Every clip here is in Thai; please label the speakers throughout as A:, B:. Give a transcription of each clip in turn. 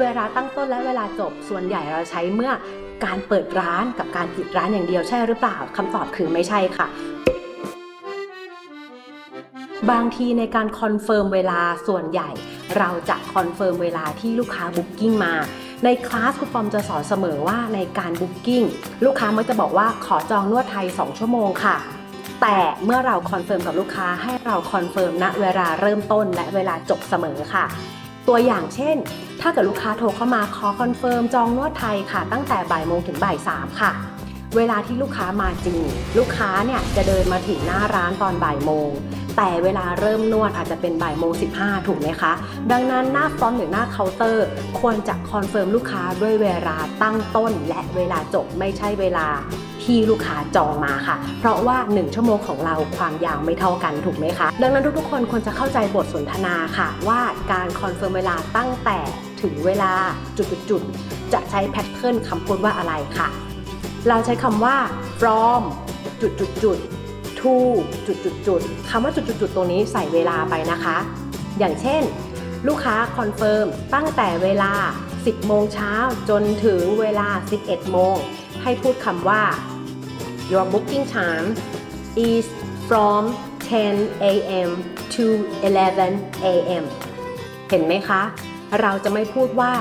A: เวลาตั้งต้นและเวลาจบส่วนใหญ่เราใช้เมื่อการเปิดร้านกับการปิดร้านอย่างเดียวใช่หรือเปล่าคำตอบคือไม่ใช่ค่ะบางทีในการคอนเฟิร์มเวลาส่วนใหญ่ เราจะคอนเฟิร์มเวลาที่ลูกค้าบุ๊กกิ้งมา ในคลาสคุณปอมจะสอนเสมอว่าในการบุ๊กกิ้งลูกค้ามักจะบอกว่าขอจองนวดไทย 2 ชั่วโมงค่ะ แต่เมื่อเราคอนเฟิร์มกับลูกค้าให้เราคอนเฟิร์มณเวลาเริ่มต้นและเวลาจบเสมอค่ะ ตัวอย่างเช่น ถ้าเกิดลูกค้าโทรเข้ามาขอคอนเฟิร์มจองนวดไทยค่ะ ตั้งแต่บ่ายโมงถึงบ่ายสามค่ะ เวลาที่ลูกค้ามาจริง ลูกค้าเนี่ยจะเดินมาถึงหน้าร้านตอนบ่ายโมง แต่เวลาเริ่มนวดอาจจะเป็นบ่ายโมงสิถูกไหมคะ ดังนั้นหน้าฟอนต์หรือหน้าเคาน์เตอร์ ควรจะคอนเฟิร์มลูกค้าด้วยเวลาตั้งต้น และเวลาจบไม่ใช่เวลาที่ลูกค้าจองมาค่ะ เพราะว่า 1 ชั่วโมงของเราความยาวไม่เท่ากันถูกไหมคะ ดังนั้นทุกๆคนควรจะเข้าใจบทสนทนาค่ะ ว่าการคอนเฟิร์มเวลาตั้งแต่ถึงเวลาจุดๆจะใช้แพทเทิร์นคำพูดว่าอะไรค่ะ เราใช้คำว่า from จุดจุดจุด to จุดจุดจุดคำว่าจุดจุดจุดตรงนี้ใส่เวลาไปนะคะ อย่างเช่น ลูกค้าคอนเฟิร์มตั้งแต่เวลา 10 โมงเช้าจนถึงเวลา 11 โมง ให้พูดคำว่า your booking time is from 10 a.m. to 11 a.m. เห็นไหมคะ เราจะไม่พูดว่า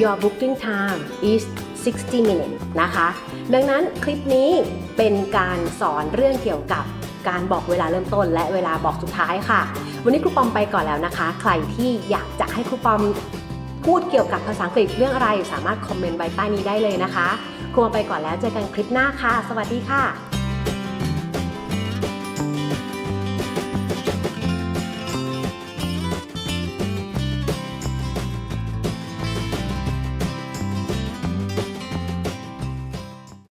A: your booking time is 60 minutes นะคะ ดังนั้นคลิปนี้เป็นการสอนเรื่องเกี่ยวกับ การบอกเวลาเริ่มต้น และเวลาบอกสุดท้ายค่ะ วันนี้ครูปอมไปก่อนแล้วนะคะ ใครที่อยากจะให้ครูปอมพูดเกี่ยวกับภาษาอังกฤษเรื่องอะไร สามารถคอมเมนต์ไว้ใต้นี้ได้เลยนะคะครูปอมไปก่อนแล้วเจอกันคลิปหน้าค่ะ สวัสดีค่ะ